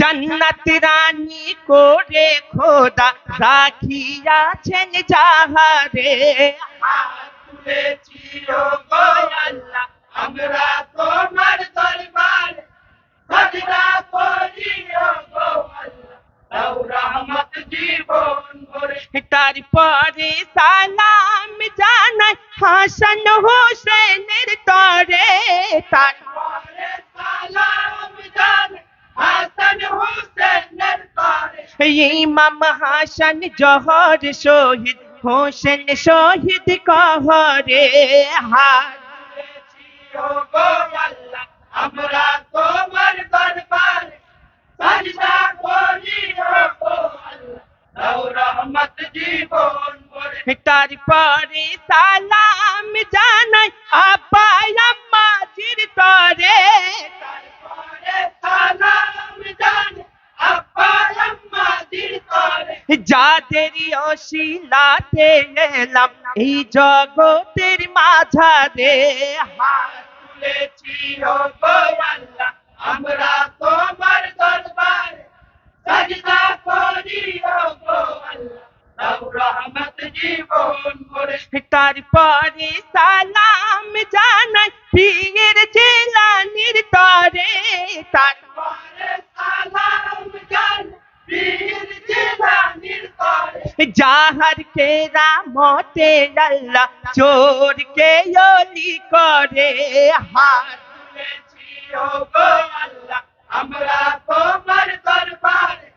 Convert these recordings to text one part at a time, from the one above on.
জন্নত রানী করে খোদা রাখিয়াছেন যাহারে। আমরা তোমার দরবারে সাজদা হাসান হোসেনের তরে তার। ইমাম হাসান জহর শহীদ, হোসেন শহীদ কহরে হার। আমরা তোমার তারপরে সালাম জানাই আব্বা আম্মাজির তরে তারপরে সালাম জান তরে যাদের অশিলাতে এলাম, এই জগতের মাঝারে। হাত আমরা তোমার দরবারে করি ও গো আল্লাহ দাও রহমত জীবন তারপরে সালাম জানাই পীর জেলানির তরে। তার পরে সালাম জান বীর জিলানির তরে। যাহার কে রামতে আল্লাহ চোর কে অলি করে। হার তুলেছি ও গো আল্লাহ আমরা তোমার দরবারে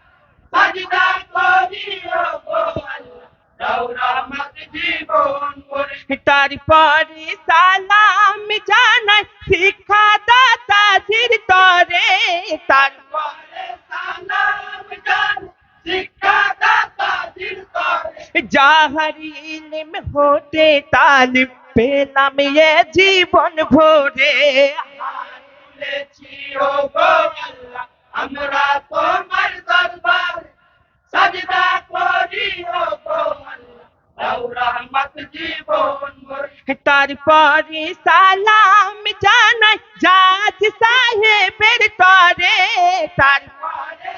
ভরে তারপরে সালাম জানাই শিক্ষা দাতাজির তরে তার পরে সালাম জান শিক্ষা দাতাজির তরে যাহার ইলম হতে তালিম পেলাম এ জীবন ভরে তুলেছি ও গো আল্লাহ আমরা তোমার দরবারে ভরে তারপরে সালাম জানাই জাজ সাহেবের তরে। তার পরে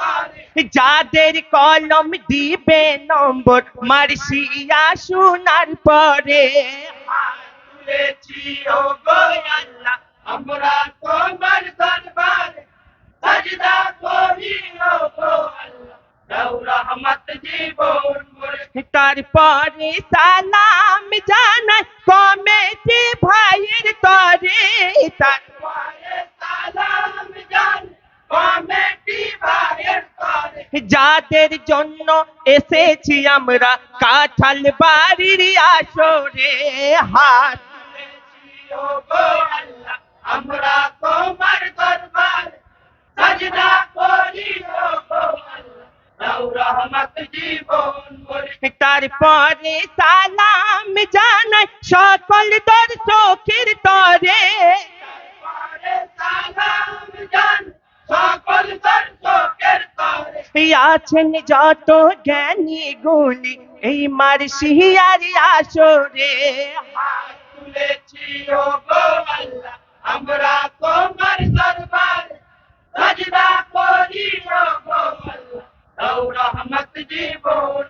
তরে। যাদের কলম দিবে নম্বর মার্সিয়া শোনার পরে। আমরা তোমার দরবারে তারপরে সালাম জানাই কমেটি ভাইয়ের তরে। পরে ভাইয়ের তরে। যাদের জন্য এসেছি আমরা কাঁঠাল বাড়ির আসরে, হাত আমরা তোমার দরবারে তারপরে সালাম জানাই সকল দর্শকের তরে। আছেন যত জ্ঞানী গুলি এই আসরে ও গো আল্লাহ আমরা তোমার দরবারে করি ও রহমত জীবন